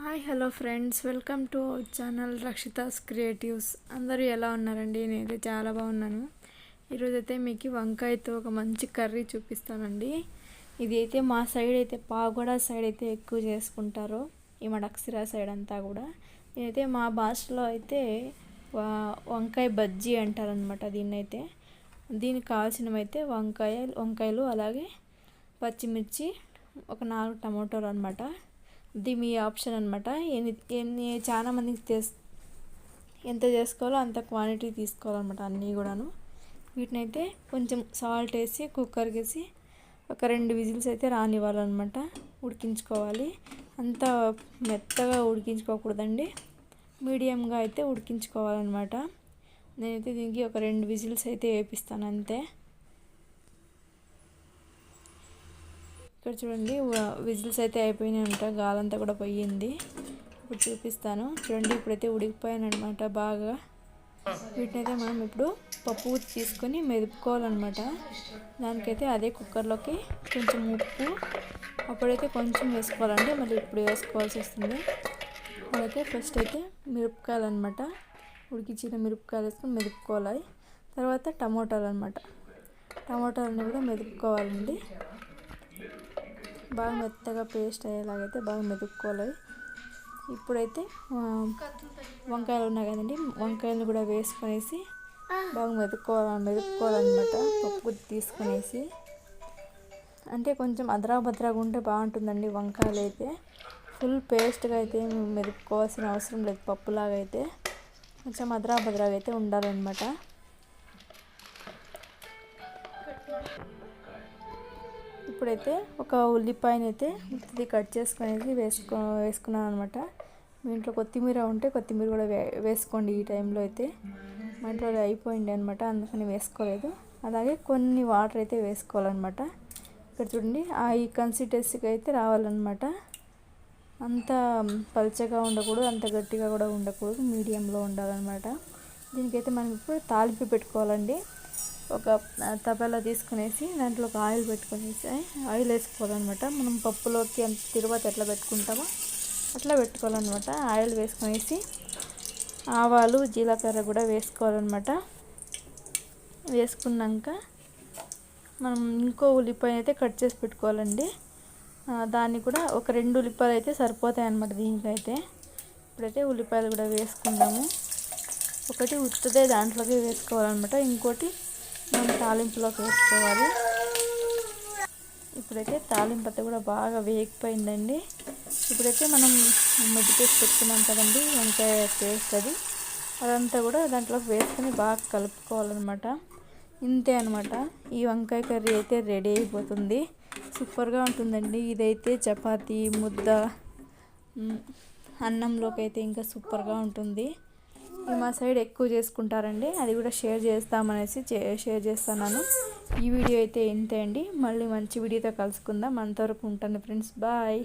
Hi hello friends. Welcome to channel Rakshita's creatives. అందరూ ఎలా ఉన్నారండి? నేనైతే చాలా బాగున్నాను. ఈరోజైతే మీకు వంకాయతో ఒక మంచి కర్రీ చూపిస్తానండి. ఇది అయితే మా సైడ్ అయితే పాగోడ సైడ్ అయితే ఎక్కువ చేసుకుంటారు. ఈ మడక్సిరా సైడ్ అంతా కూడా. నేనైతే మా భాషలో అయితే వంకాయ బజ్జీ అంటారనమాట దీన్నైతే. దీనికి కావాల్సినవి అయితే వంకాయ వంకాయలు అలాగే పచ్చిమిర్చి ఒక నాలుగు టమాటోలు అనమాట ఇది మీ ఆప్షన్ అనమాట ఎన్ని ఎన్ని చాలా మందికి చేస్ ఎంత చేసుకోవాలో అంత క్వాంటిటీ తీసుకోవాలన్నమాట అన్నీ కూడాను. వీటిని అయితే కొంచెం సాల్ట్ వేసి కుక్కర్కి వేసి ఒక రెండు విజిల్స్ అయితే రానివ్వాలన్నమాట. ఉడికించుకోవాలి. అంత మెత్తగా ఉడికించుకోకూడదండి. మీడియంగా అయితే ఉడికించుకోవాలన్నమాట. నేనైతే దీనికి ఒక రెండు విజిల్స్ అయితే వేపిస్తాను అంతే. ఇక్కడ చూడండి విజిల్స్ అయితే అయిపోయినాయి అంట గాలంతా కూడా పోయింది. ఇప్పుడు చూపిస్తాను. చూడండి ఇప్పుడైతే ఉడికిపోయానమాట బాగా. వీటిని అయితే మనం ఇప్పుడు పప్పు తీసుకొని మెదుపుకోవాలన్నమాట. దానికైతే అదే కుక్కర్లోకి కొంచెం ఉప్పు అప్పుడైతే కొంచెం వేసుకోవాలండి. మళ్ళీ ఇప్పుడు వేసుకోవాల్సి వస్తుంది. అప్పుడైతే ఫస్ట్ అయితే మిరపకాయలు అనమాట ఉడికించిన మిరపకాయలు వేసుకొని మెదుపుకోవాలి. తర్వాత టమోటాలు అనమాట టమోటాలను కూడా మెదుపుకోవాలండి. బాగా మెత్తగా పేస్ట్ అయ్యేలాగైతే బాగా మెదుక్కోవాలి. ఇప్పుడైతే వంకాయలు ఉన్నాయి కదండి వంకాయలు కూడా వేసుకొనేసి బాగా మెదుక్కోవాలి మెదుక్కోవాలన్నమాట. పప్పు తీసుకునేసి. అంటే కొంచెం అద్రాభద్రాగా ఉంటే బాగుంటుందండి వంకాయలు అయితే. ఫుల్ పేస్ట్గా అయితే మెదుక్కోవాల్సిన అవసరం లేదు పప్పులాగా అయితే. కొంచెం అద్రాభద్రాగా అయితే ఉండాలన్నమాట. ఇప్పుడైతే ఒక ఉల్లిపాయనైతే ఇది కట్ చేసుకునేది వేసుకో వేసుకున్నాను అనమాట మీ ఇంట్లో కొత్తిమీర ఉంటే కొత్తిమీర కూడా వే వేసుకోండి ఈ టైంలో అయితే. మా ఇంట్లో అయిపోయింది అనమాట అందుకని వేసుకోలేదు. అలాగే కొన్ని వాటర్ అయితే వేసుకోవాలన్నమాట. ఇక్కడ చూడండి ఆ ఈ కన్సిస్టెన్సీకి అయితే రావాలన్నమాట. అంత పలచగా ఉండకూడదు అంత గట్టిగా కూడా ఉండకూడదు మీడియంలో ఉండాలన్నమాట. దీనికైతే మనం ఇప్పుడు తాలింపు పెట్టుకోవాలండి. ఒక తబేలా తీసుకునేసి దాంట్లో ఒక ఆయిల్ పెట్టుకునేసి ఆయిల్ వేసుకోవాలన్నమాట. మనం పప్పులోకి అంత తిరువాత ఎట్లా పెట్టుకుంటామో అట్లా పెట్టుకోవాలన్నమాట. ఆయిల్ వేసుకునేసి ఆవాలు జీలకర్ర కూడా వేసుకోవాలన్నమాట. వేసుకున్నాక మనం ఇంకో ఉల్లిపాయ అయితే కట్ చేసి పెట్టుకోవాలండి. దాన్ని కూడా ఒక రెండు ఉల్లిపాయలు అయితే సరిపోతాయి అన్నమాట దీనికైతే ఇప్పుడైతే ఉల్లిపాయలు కూడా వేసుకుందాము ఒకటి ఉత్తదే దాంట్లోకి వేసుకోవాలన్నమాట. ఇంకోటి మనం తాలింపులోకి వేసుకోవాలి. ఇప్పుడైతే తాలింపు అయితే కూడా బాగా వేగిపోయిందండి. ఇప్పుడైతే మనం పేసి పెట్టుకున్నాం కదండి వంకాయ పేస్ట్ అది. అదంతా కూడా దాంట్లోకి వేసుకొని బాగా కలుపుకోవాలన్నమాట. ఇంతే అనమాట ఈ వంకాయ కర్రీ అయితే రెడీ అయిపోతుంది. సూపర్గా ఉంటుందండి. ఇదైతే చపాతీ ముద్ద అన్నంలోకి అయితే ఇంకా సూపర్గా ఉంటుంది. మా సైడ్ ఎక్కువ చేసుకుంటారండి. అది కూడా షేర్ చేస్తామనేసి షేర్ చేస్తున్నాను. ఈ వీడియో అయితే ఇంతే అండి. మళ్ళీ మంచి వీడియోతో కలుసుకుందాం. అంతవరకు ఉంటాను ఫ్రెండ్స్. బాయ్.